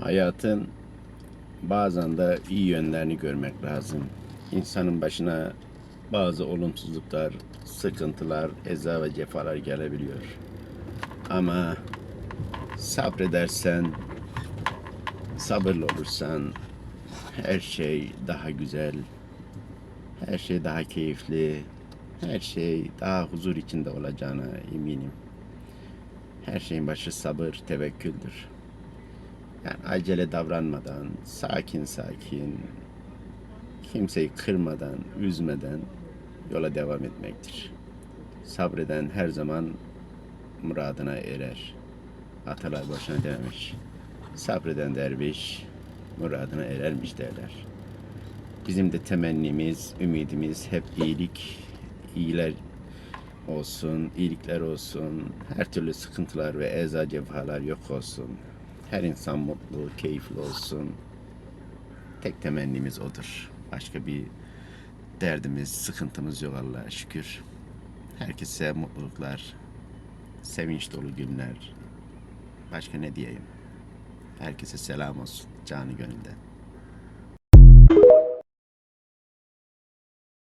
Hayatın bazen de iyi yönlerini görmek lazım. İnsanın başına bazı olumsuzluklar, sıkıntılar, eza ve cefalar gelebiliyor. Ama sabredersen, sabırlı olursan her şey daha güzel, her şey daha keyifli, her şey daha huzur içinde olacağına eminim. Her şeyin başı sabır, tevekküldür. Yani acele davranmadan, sakin sakin, kimseyi kırmadan, üzmeden yola devam etmektir. Sabreden her zaman muradına erer. Atalar boşuna dememiş. Sabreden derviş muradına erermiş derler. Bizim de temennimiz, ümidimiz hep iyilik, iyiler olsun, iyilikler olsun, her türlü sıkıntılar ve eza cefalar yok olsun. Her insan mutlu, keyifli olsun. Tek temennimiz odur. Başka bir derdimiz, sıkıntımız yok Allah'a şükür. Herkese mutluluklar, sevinç dolu günler. Başka ne diyeyim? Herkese selam olsun canı gönülden.